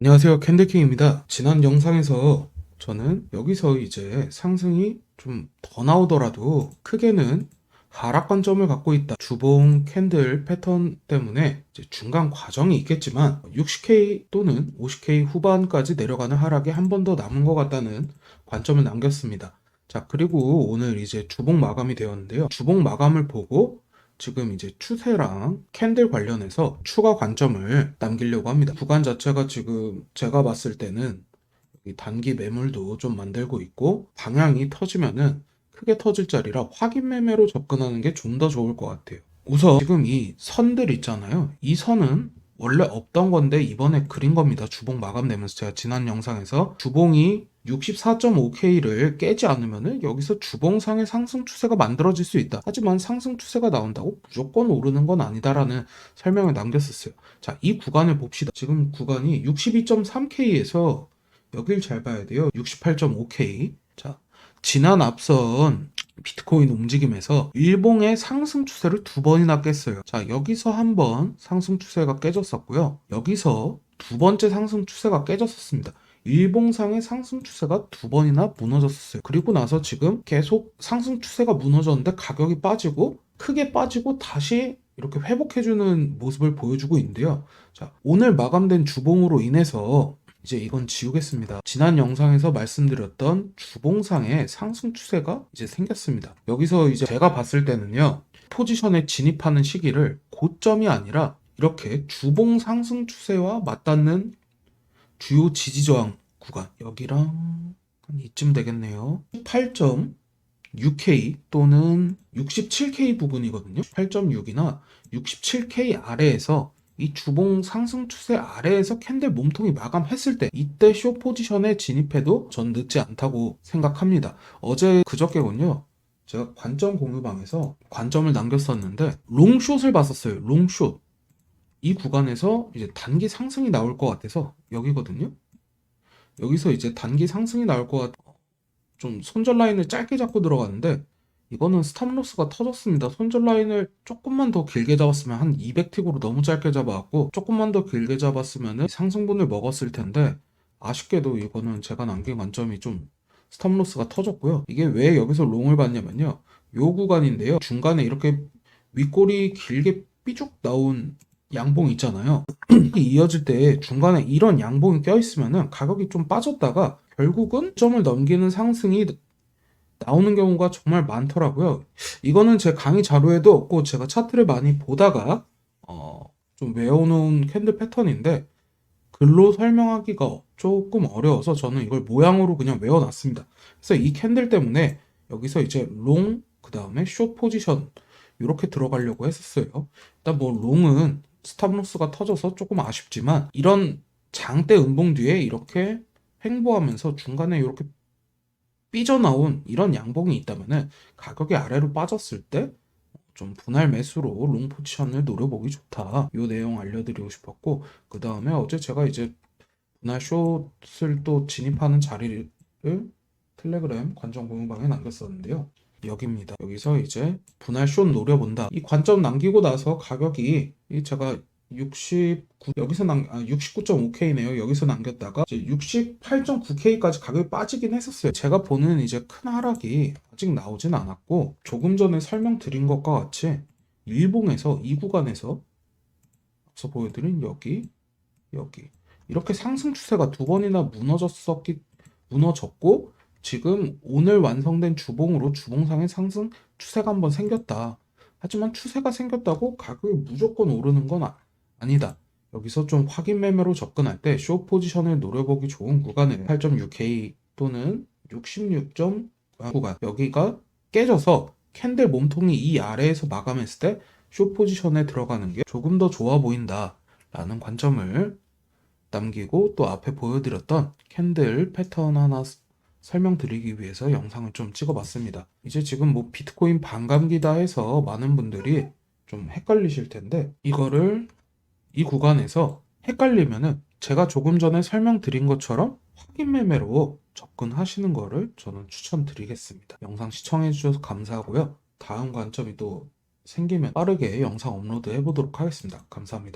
안녕하세요. 캔들킹입니다. 지난 영상에서 저는 여기서 이제 상승이 좀 더 나오더라도 크게는 하락 관점을 갖고 있다. 주봉 캔들 패턴 때문에 중간 과정이 있겠지만 60K 또는 50K 후반까지 내려가는 하락이 한 번 더 남은 것 같다는 관점을 남겼습니다. 자, 그리고 오늘 이제 주봉 마감이 되었는데요. 주봉 마감을 보고 지금 이제 추세랑 캔들 관련해서 추가 관점을 남기려고 합니다. 구간 자체가 지금 제가 봤을 때는 이 단기 매물도 좀 만들고 있고 방향이 터지면은 크게 터질 자리라 확인 매매로 접근하는 게 좀 더 좋을 것 같아요. 우선 지금 이 선들 있잖아요. 이 선은 원래 없던 건데 이번에 그린 겁니다. 주봉 마감되면서 제가 지난 영상에서 주봉이 64.5K를 깨지 않으면은 여기서 주봉상의 상승 추세가 만들어질 수 있다. 하지만 상승 추세가 나온다고 무조건 오르는 건 아니다라는 설명을 남겼었어요. 자, 이 구간을 봅시다. 지금 구간이 62.3K에서 여길 잘 봐야 돼요. 68.5K. 자, 지난 앞선 비트코인 움직임에서 일봉의 상승 추세를 두 번이나 깼어요. 자, 여기서 한 번 상승 추세가 깨졌었고요. 여기서 두 번째 상승 추세가 깨졌었습니다. 일봉상의 상승 추세가 두 번이나 무너졌었어요. 그리고 나서 지금 계속 상승 추세가 무너졌는데 가격이 빠지고 크게 빠지고 다시 이렇게 회복해주는 모습을 보여주고 있는데요. 자, 오늘 마감된 주봉으로 인해서 이제 이건 지우겠습니다. 지난 영상에서 말씀드렸던 주봉상의 상승 추세가 이제 생겼습니다. 여기서 이제 제가 봤을 때는요, 포지션에 진입하는 시기를 고점이 아니라 이렇게 주봉 상승 추세와 맞닿는 주요 지지 저항 구간 여기랑 한 이쯤 되겠네요. 8.6K 또는 67K 부분이거든요. 8.6이나 67K 아래에서 이 주봉 상승 추세 아래에서 캔들 몸통이 마감했을 때 이때 쇼 포지션에 진입해도 전 늦지 않다고 생각합니다. 어제 그저께군요. 제가 관점 공유방에서 관점을 남겼었는데 롱숏을 봤었어요. 롱숏. 이 구간에서 이제 단기 상승이 나올 것 같아서 여기거든요. 여기서 이제 단기 상승이 나올 것 같, 좀 손절 라인을 짧게 잡고 들어갔는데 이거는 스탑로스가 터졌습니다. 손절 라인을 조금만 더 길게 잡았으면 한 200틱으로 너무 짧게 잡아갖고 조금만 더 길게 잡았으면 상승분을 먹었을 텐데 아쉽게도 이거는 제가 남긴 관점이 좀 스탑로스가 터졌고요. 이게 왜 여기서 롱을 봤냐면요. 요 구간인데요. 중간에 이렇게 윗골이 길게 삐죽 나온 양봉 있잖아요. 이어질 때 중간에 이런 양봉이 껴있으면은 가격이 좀 빠졌다가 결국은 점을 넘기는 상승이 나오는 경우가 정말 많더라고요. 이거는 제 강의 자료에도 없고 제가 차트를 많이 보다가 어, 좀 외워놓은 캔들 패턴인데 글로 설명하기가 조금 어려워서 저는 이걸 모양으로 그냥 외워놨습니다. 그래서 이 캔들 때문에 여기서 이제 롱, 그 다음에 숏 포지션 이렇게 들어가려고 했었어요. 일단 뭐 롱은 스탑로스가 터져서 조금 아쉽지만 이런 장대 음봉 뒤에 이렇게 횡보하면서 중간에 이렇게 삐져나온 이런 양봉이 있다면은 가격이 아래로 빠졌을 때 좀 분할 매수로 롱 포지션을 노려보기 좋다. 이 내용 알려드리고 싶었고 그 다음에 어제 제가 이제 분할 숏을 또 진입하는 자리를 텔레그램 관점 공유방에 남겼었는데요. 여기입니다. 여기서 이제 분할 숏 노려본다. 이 관점 남기고 나서 가격이 이 제가 69 여기서 남 아, 69.5K네요. 여기서 남겼다가 이제 68.9K까지 가격이 빠지긴 했었어요. 제가 보는 이제 큰 하락이 아직 나오진 않았고 조금 전에 설명드린 것과 같이 일봉에서 이 구간에서 앞서 보여드린 여기 여기 이렇게 상승 추세가 두 번이나 무너졌었기 무너졌고 지금 오늘 완성된 주봉으로 주봉상의 상승 추세가 한번 생겼다. 하지만 추세가 생겼다고 가격이 무조건 오르는 건 아, 아니다. 여기서 좀 확인 매매로 접근할 때 쇼 포지션을 노려보기 좋은 구간은 8.6K 또는 66. 구간 여기가 깨져서 캔들 몸통이 이 아래에서 마감했을 때 쇼 포지션에 들어가는 게 조금 더 좋아 보인다 라는 관점을 남기고 또 앞에 보여드렸던 캔들 패턴 하나 설명드리기 위해서 영상을 좀 찍어봤습니다. 이제 지금 뭐 비트코인 반감기다 해서 많은 분들이 좀 헷갈리실 텐데 이거를 이 구간에서 헷갈리면은 제가 조금 전에 설명드린 것처럼 확인 매매로 접근하시는 거를 저는 추천드리겠습니다. 영상 시청해 주셔서 감사하고요. 다음 관점이 또 생기면 빠르게 영상 업로드 해보도록 하겠습니다. 감사합니다.